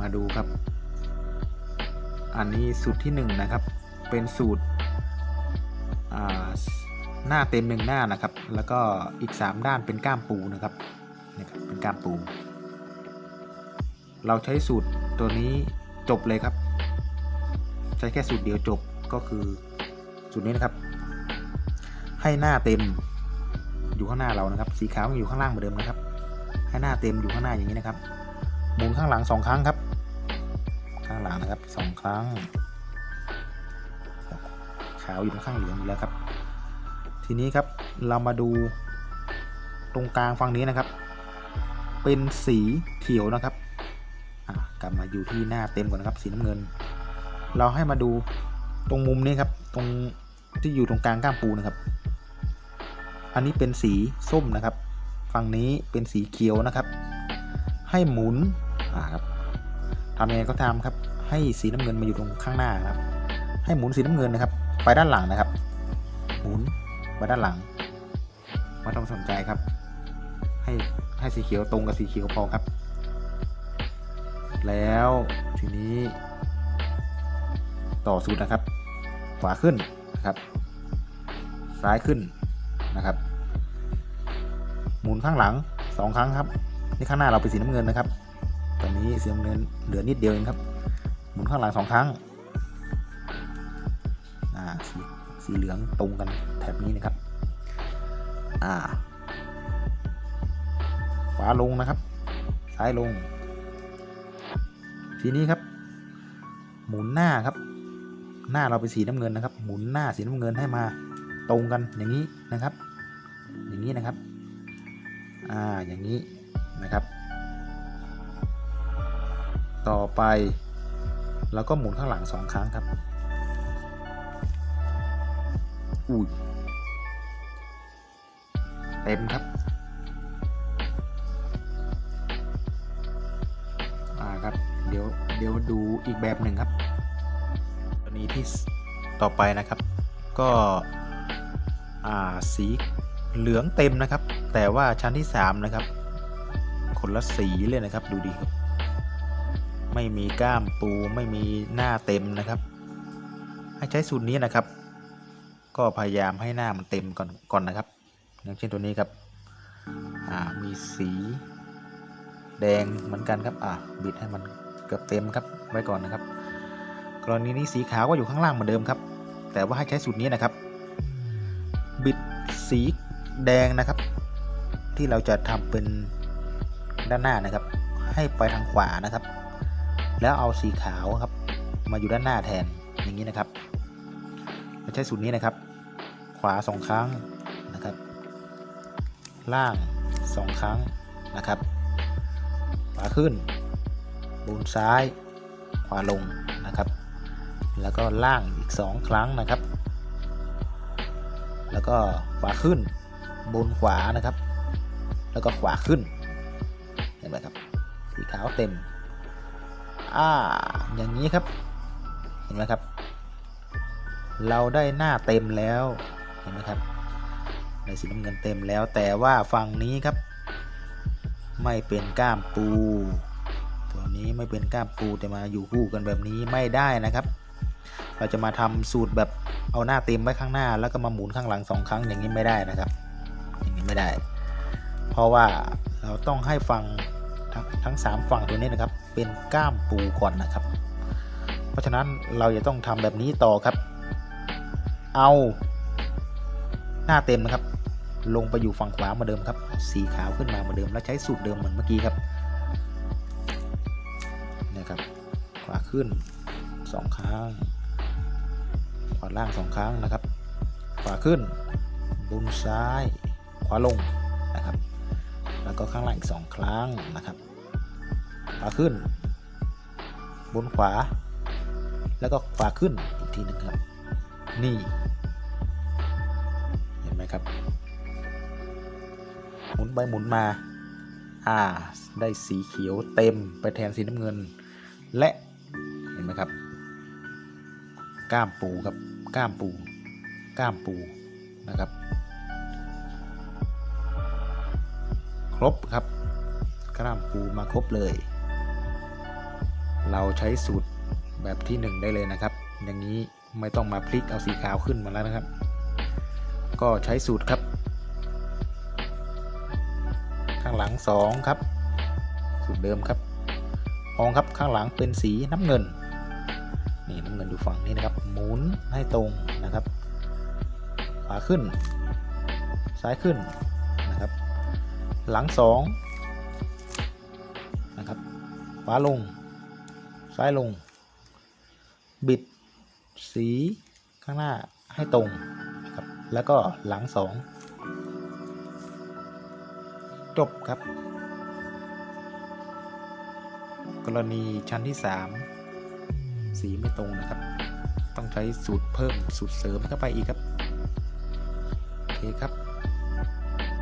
มาดูครับ อันนี้สูตรที่หนึ่งนะครับ เป็นสูตรหน้าเต็มหนึ่งหน้านะครับ แล้วก็อีกสามด้านเป็นก้ามปูนะครับนะครับเป็นก้ามปู เราใช้สูตรตัวนี้จบเลยครับ ใช้แค่สูตรเดียวจบก็คือสูตรนี้นะครับ ให้หน้าเต็มอยู่ข้างหน้าเรานะครับ สีขาวอยู่ข้างล่างเหมือนเดิมนะครับ ให้หน้าเต็มอยู่ข้างหน้าอย่างนี้นะครับ หมุนข้างหลังสองครั้งครับ ข้างหลังนะครับสองครั้ง ขาวอยู่ตรงข้างเหลืองอยู่แล้วครับ ทีนี้ครับเรามาดูตรงกลางฝั่งนี้นะครับ เป็นสีเขียวนะครับกลับมาอยู่ที่หน้าเต็มก่อนนะครับสีน้ำเงิน เราให้มาดูตรงมุมนี้ครับ ตรงที่อยู่ตรงกลางก้ามปูนะครับ อันนี้เป็นสีส้มนะครับ ฝั่งนี้เป็นสีเขียวนะครับ ให้หมุนาครับทำยังไงก็ตามครับ ให้สีน้ำเงินมาอยู่ตรงข้างหน้านะครับ ให้หมุนสีน้ำเงินนะครับ ไปด้านหลังนะครับ หมุนไปด้านหลังไม่ต้องสนใจครับ ให้ให้สีเขียวตรงกับสีเขียวพอครับ แล้วทีนี้ ต่อสูตรนะครับ ขวาขึ้นนะครับ ซ้ายขึ้นนะครับ หมุนข้างหลังสองครั้งครับนี่ข้างหน้าเราเป็นสีน้ำเงินนะครับ ตอนนี้เสีน้ำเงินเหลือนิดเดียวเองครับ หมุนข้างหลังสองครั้งอ่าสีสีเหลืองตรงกันแถบนี้นะครับ อ่า ขวาลงนะครับ ซ้ายลง ทีนี้ครับ หมุนหน้าครับ หน้าเราเป็นสีน้ำเงินนะครับ หมุนหน้าสีน้ำเงินให้มาตรงกันอย่างนี้นะครับ อย่างนี้นะครับ อ่า อย่างนี้นะครับ ต่อไปเราก็หมุนข้างหลังสองครั้งครับอุ้ยเต็มครับอ่าครับเดี๋ยวเดี๋ยวดูอีกแบบหนึ่งครับตัวนี้ที่ต่อไปนะครับ ก็อ่าสีเหลืองเต็มนะครับ แต่ว่าชั้นที่ 3 นะครับ คนละสีเลยนะครับดูดีครับ ไม่มีก้ามปูไม่มีหน้าเต็มนะครับ ให้ใช้สูตรนี้นะครับ ก็พยายามให้หน้ามันเต็มก่อนก่อนนะครับ อย่างเช่นตัวนี้ครับมีสีแดงเหมือนกันครับอ่าบิดให้มันเกือบเต็มครับไว้ก่อนนะครับ กรณีนี้สีขาวก็อยู่ข้างล่างเหมือนเดิมครับ แต่ว่าให้ใช้สูตรนี้นะครับ บิดสีแดงนะครับ ที่เราจะทำเป็นด้านหน้านะครับ ให้ไปทางขวานะครับ แล้วเอาสีขาวครับ มาอยู่ด้านหน้าแทนอย่างนี้นะครับเราใช้สูตรนี้นะครับ ขวาสองครั้งนะครับ ล่างสองครั้งนะครับขวาขึ้นบนซ้าย ขวาลงนะครับ แล้วก็ล่างอีกสองครั้งนะครับ แล้วก็ขวาขึ้นบนขวานะครับ แล้วก็ขวาขึ้นเห็นไหมครับสีขาวเต็ม อ่า อย่างนี้ครับ เห็นไหมครับ เราได้หน้าเต็มแล้ว เห็นไหมครับ ในสีน้ำเงินเต็มแล้ว แต่ว่าฝั่งนี้ครับ ไม่เป็นก้ามปู ตัวนี้ไม่เป็นก้ามปูแต่มาอยู่คู่กันแบบนี้ไม่ได้นะครับ เราจะมาทำสูตรแบบเอาหน้าเต็มไว้ข้างหน้า แล้วก็มาหมุนข้างหลังสองครั้งอย่างนี้ไม่ได้นะครับ อย่างนี้ไม่ได้ เพราะว่าเราต้องให้ฟัง ทั้งทั้งสามฝั่งตัวนี้นะครับ เป็นก้ามปูก่อนนะครับ เพราะฉะนั้นเราจะต้องทำแบบนี้ต่อครับ เอาหน้าเต็มนะครับ ลงไปอยู่ฝั่งขวาเหมือนเดิมครับ สีขาวขึ้นมาเหมือนเดิม แล้วใช้สูตรเดิมเหมือนเมื่อกี้ครับนะครับ ขวาขึ้นสองครั้ง ขวาล่างสองครั้งนะครับ ขวาขึ้นบนซ้าย ขวาลงนะครับ แล้วก็ข้างล่างอีกสองครั้งนะครับ ขวาขึ้น บนขวา แล้วก็ขวาขึ้นอีกทีหนึ่งครับ นี่ เห็นไหมครับ หมุนไปหมุนมา อ่า ได้สีเขียวเต็มไปแทนสีน้ำเงิน และเห็นไหมครับ ก้ามปูครับ ก้ามปู ก้ามปูนะครับ ครบครับก้ามปูมาครบเลย เราใช้สูตรแบบที่ 1 ได้เลยนะครับ อย่างนี้ไม่ต้องมาพลิกเอาสีขาวขึ้นมาแล้วนะครับ ก็ใช้สูตรครับ ข้างหลัง 2 ครับ สูตรเดิมครับมองครับข้างหลังเป็นสีน้ำเงินนี่น้ำเงินอยู่ฝั่งนี้นะครับ หมุนให้ตรงนะครับขวาขึ้น ซ้ายขึ้นนะครับ หลังสองนะครับขวาลง ซ้ายลง บิดสีข้างหน้าให้ตรงนะครับ แล้วก็หลังสองจบครับ กรณีชั้นที่ 3 สีไม่ตรงนะครับ ต้องใช้สูตรเพิ่มสูตรเสริมเข้าไปอีกครับ โอเคครับ